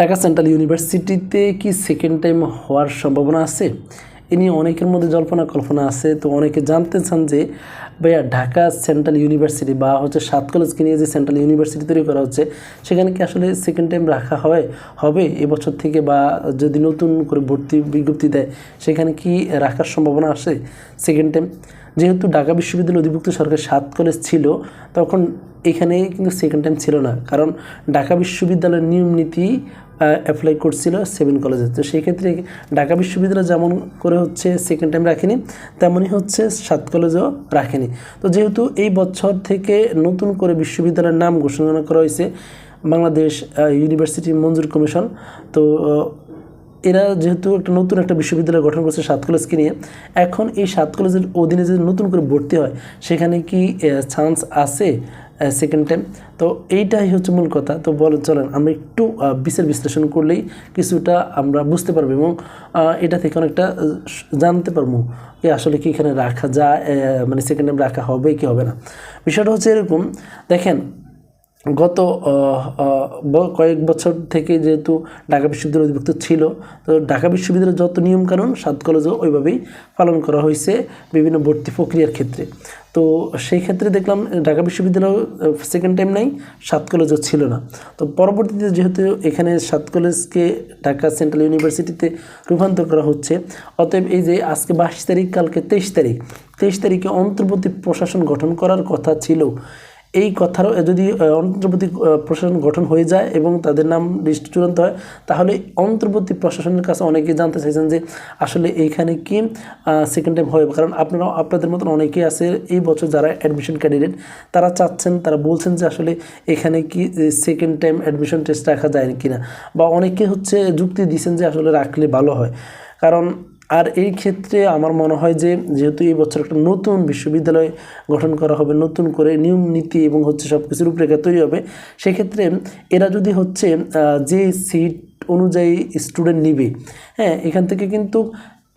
Dhaka central ইউনিভার্সিটিতে কি second time হওয়ার সম্ভাবনা আছে? এ নিয়ে অনেকের মধ্যে জল্পনা কল্পনা আছে। তো অনেকে জানতে চান যে, ভাইয়া ঢাকা সেন্ট্রাল ইউনিভার্সিটি বা হচ্ছে সাত কলেজকে নিয়ে যে সেন্ট্রাল ইউনিভার্সিটি তৈরি করা হচ্ছে, সেখানে কি আসলে সেকেন্ড টাইম রাখা হয়? হবে এবছর থেকে বা যদি নতুন করে ভর্তি বিজ্ঞপ্তি দেয়, সেখানে কি রাখার সম্ভাবনা আসে সেকেন্ড টাইম যেহেতু ঢাকা বিশ্ববিদ্যালয় অধিভুক্ত সরকার সাত কলেজ ছিল, তখন এখানে কিন্তু সেকেন্ড টাইম ছিল না। কারণ ঢাকা বিশ্ববিদ্যালয়ের নিয়ম নীতি অ্যাপ্লাই করছিল সেভেন কলেজে তো সেই ক্ষেত্রে ঢাকা বিশ্ববিদ্যালয় যেমন করে হচ্ছে সেকেন্ড টাইম রাখেনি, তেমনই হচ্ছে সাত কলেজও রাখেনি। তো যেহেতু এই বছর থেকে নতুন করে বিশ্ববিদ্যালয়ের নাম ঘোষণা করা হয়েছে বাংলাদেশ ইউনিভার্সিটি মঞ্জুর কমিশন তো এরা যেহেতু একটা নতুন একটা বিশ্ববিদ্যালয় গঠন করছে সাত কলেজকে নিয়ে, এখন এই সাত কলেজের অধীনে যদি নতুন করে ভর্তি হয়, সেখানে কি চান্স আছে? সেকেন্ড টাইম তো এইটাই হচ্ছে মূল কথা। তো বল, চলেন, আমরা একটু বিচার বিশ্লেষণ করলেই কিছুটা আমরা বুঝতে পারব এবং এটা থেকে অনেকটা জানতে পারব যে আসলে কি এখানে রাখা যায় মানে সেকেন্ড টাইম রাখা হবে কি হবে না। বিষয়টা হচ্ছে এরকম, দেখেন গত কয়েক বছর থেকে যেহেতু ঢাকা বিশ্ববিদ্যালয় অধিভুক্ত ছিল, তো ঢাকা বিশ্ববিদ্যালয়ের যত নিয়মকানুন সাত কলেজও ওইভাবেই পালন করা হয়েছে বিভিন্ন ভর্তি প্রক্রিয়ার ক্ষেত্রে। তো সেই ক্ষেত্রে দেখলাম ঢাকা বিশ্ববিদ্যালয় সেকেন্ড টাইম নাই, সাত কলেজও ছিল না। তো পরবর্তীতে যেহেতু এখানে সাত কলেজকে ঢাকা সেন্ট্রাল ইউনিভার্সিটিতে রূপান্তর করা হচ্ছে, অতএব এই যে আজকে বাইশ তারিখ, কালকে তেইশ তারিখ, তেইশ তারিখে অন্তর্বর্তী প্রশাসন গঠন করার কথা ছিল এই কথারও যদি অন্তর্বর্তী প্রশাসন গঠন হয়ে যায় এবং তাদের নাম লিস্ট চূড়ান্ত হয়, তাহলে অন্তর্বর্তী প্রশাসনের কাছে অনেকেই জানতে চাইছেন যে আসলে এইখানে কি সেকেন্ড টাইম হবে। কারণ আপনারা আপনাদের মতন অনেকেই আছে এই বছর যারা অ্যাডমিশন ক্যান্ডিডেট তারা চাচ্ছেন, তারা বলছেন যে আসলে এখানে কি সেকেন্ড টাইম অ্যাডমিশন টেস্ট রাখা যায় কি না বা অনেকে হচ্ছে যুক্তি দিচ্ছেন যে আসলে রাখলে ভালো হয়। কারণ আর এই ক্ষেত্রে আমার মনে হয় যে, যেহেতু এই বছর একটা নতুন বিশ্ববিদ্যালয় গঠন করা হবে, নতুন করে নিয়ম নীতি এবং হচ্ছে সব কিছু রূপরেখা তৈরি হবে, সেক্ষেত্রে এরা যদি হচ্ছে যে সিট অনুযায়ী স্টুডেন্ট নিবে হ্যাঁ এখান থেকে কিন্তু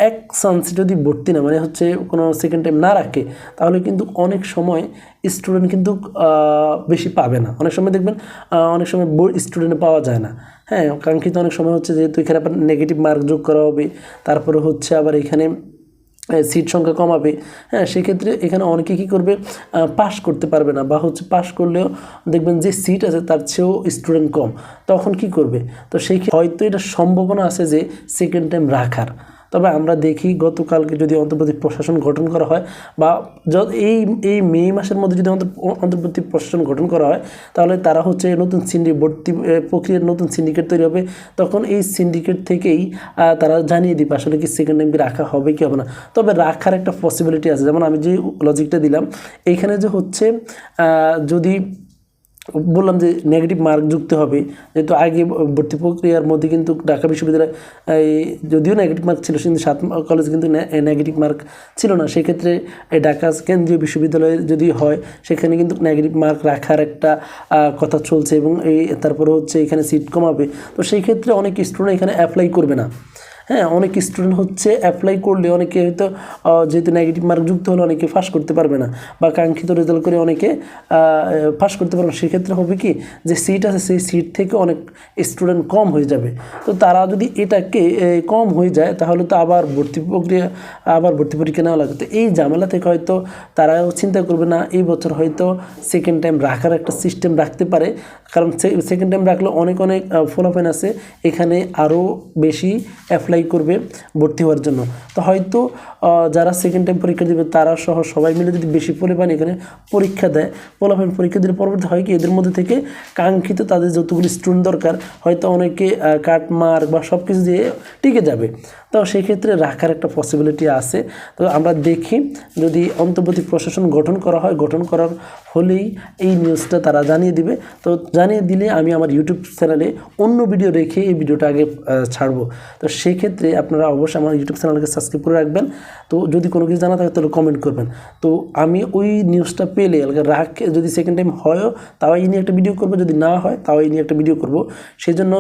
এক চান্স যদি ভর্তি না মানে হচ্ছে কোনো সেকেন্ড টাইম না রাখে, তাহলে কিন্তু অনেক সময় স্টুডেন্ট কিন্তু বেশি পাবে না। অনেক সময় দেখবেন অনেক সময় স্টুডেন্ট পাওয়া যায় না। হ্যাঁ কাঙ্ক্ষিত অনেক সময় হচ্ছে যেহেতু এখানে আবার নেগেটিভ মার্ক যোগ করা হবে, তারপরে হচ্ছে আবার এখানে সিট সংখ্যা কমাবে। হ্যাঁ সেক্ষেত্রে এখানে অনেকে কী করবে পাস করতে পারবে না, বা হচ্ছে পাস করলেও দেখবেন যে সিট আছে, তার চেয়েও স্টুডেন্ট কম। তখন কি করবে? তো সেই হয়তো এটা সম্ভাবনা আছে যে সেকেন্ড টাইম রাখার। তবে আমরা দেখি গতকালকে যদি অন্তর্বর্তী প্রশাসন গঠন করা হয় বা এই এই মে মাসের মধ্যে যদি অন্তর- অন্তর্বর্তী প্রশাসন গঠন করা হয়, তাহলে তারা হচ্ছে নতুন সিন্ডি, ভর্তি প্রক্রিয়ার নতুন সিন্ডিকেট তৈরি হবে। তখন এই সিন্ডিকেট থেকেই তারা জানিয়ে দিবে আসলে কি সেকেন্ড কি রাখা হবে কি হবে না। তবে রাখার একটা পসিবিলিটি আছে। যেমন আমি যে লজিকটা দিলাম এইখানে যে হচ্ছে যদি বললাম যে নেগেটিভ মার্ক যুক্ত হবে, যেহেতু আগে ভর্তি প্রক্রিয়ার মধ্যে কিন্তু ঢাকা বিশ্ববিদ্যালয় যদিও নেগেটিভ মার্ক ছিল, কিন্তু সাত কলেজ কিন্তু নেগেটিভ মার্ক ছিল না। সেক্ষেত্রে ঢাকা কেন্দ্রীয় বিশ্ববিদ্যালয়ে যদি হয়, সেখানে কিন্তু নেগেটিভ মার্ক রাখার একটা কথা চলছে এবং এই, তারপরে হচ্ছে এখানে সিট কমাবে। তো সেই ক্ষেত্রে অনেক স্টুডেন্ট এখানে অ্যাপ্লাই করবে না। হ্যাঁ অনেক স্টুডেন্ট হচ্ছে অ্যাপ্লাই করলে অনেকে হয়তো যেহেতু নেগেটিভ মার্ক যুক্ত হলে অনেকে পাস করতে পারবে না বা কাঙ্ক্ষিত রেজাল্ট করে অনেকে পাস করতে পারবে না। সেক্ষেত্রে হবে কি যে সিট আছে, সেই সিট থেকে অনেক স্টুডেন্ট কম হয়ে যাবে। তো তারা যদি এটাকে কম হয়ে যায়, তাহলে তো আবার ভর্তি প্রক্রিয়া, আবার ভর্তি পরীক্ষা নেওয়া লাগে তো এই ঝামেলা থেকে হয়তো তারাও চিন্তা করবে না, এই বছর হয়তো সেকেন্ড টাইম রাখার একটা সিস্টেম রাখতে পারে। কারণ সেকেন্ড টাইম রাখলে অনেক অনেক ফলাফল আছে। এখানে আরও বেশি অ্যাপ্লাই করবে ভর্তি হওয়ার জন্য। তো হয়তো যারা সেকেন্ড টাইম পরীক্ষা দেবে, তারা সহ সবাই মিলে যদি বেশি পরিমাণ এখানে পরীক্ষা দেয়, ফলাফল পরীক্ষা দিলে পরবর্তী হয় কি, এদের মধ্যে থেকে কাঙ্ক্ষিত তাদের যতগুলি স্টুডেন্ট দরকার, হয়তো অনেকে কাট মার্ক বা সব কিছু দিয়ে টিকে যাবে। তো সেক্ষেত্রে রাখার একটা পসিবিলিটি আছে। তো আমরা দেখি, যদি অন্তর্বর্তী প্রশাসন গঠন করা হয়, গঠন করার হলেই এই নিউজটা তারা জানিয়ে দিবে। তো জানিয়ে দিলে আমি আমার ইউটিউব চ্যানেলে অন্য ভিডিও রেখে এই ভিডিওটা আগে ছাড়বো। তো সেক্ষেত্রে আপনারা অবশ্যই আমার ইউটিউব চ্যানেলকে সাবস্ক্রাইব করে রাখবেন। তো যদি কোনো কিছু জানা থাকে তাহলে কমেন্ট করবেন। তো আমি ওই নিউজটা পেলে রাখ যদি সেকেন্ড টাইম হয়ও, তাও এই নিয়ে একটা ভিডিও করব। যদি না হয়, তাও এই নিয়ে একটা ভিডিও করব। সেই জন্য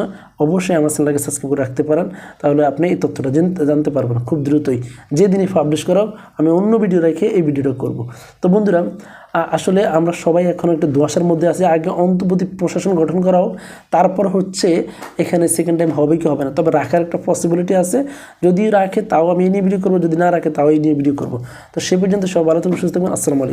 অবশ্যই আমার চ্যানেলকে সাবস্ক্রাইব করে রাখতে পারেন। তাহলে আপনি এই তথ্যটা জানতে পারবেন খুব দ্রুতই। যেদিনই পাবলিশ করাও আমি অন্য ভিডিও রেখে এই ভিডিওটা করব। তো বন্ধুরা আসলে আমরা সবাই এখন একটা দোয়াশার মধ্যে আছি। আগে অন্তর্বর্তী প্রশাসন গঠন করাও, তারপর হচ্ছে এখানে সেকেন্ড টাইম হবে কি হবে না। তবে রাখার একটা পসিবিলিটি আছে। যদি রাখে তাও আমি এই নিয়ে ভিডিও করব, যদি না রাখে তাও এই নিয়ে ভিডিও করব। তো সে পর্যন্ত সব ভালো থাকবেন, সুস্থ থাকবেন। আসসালামু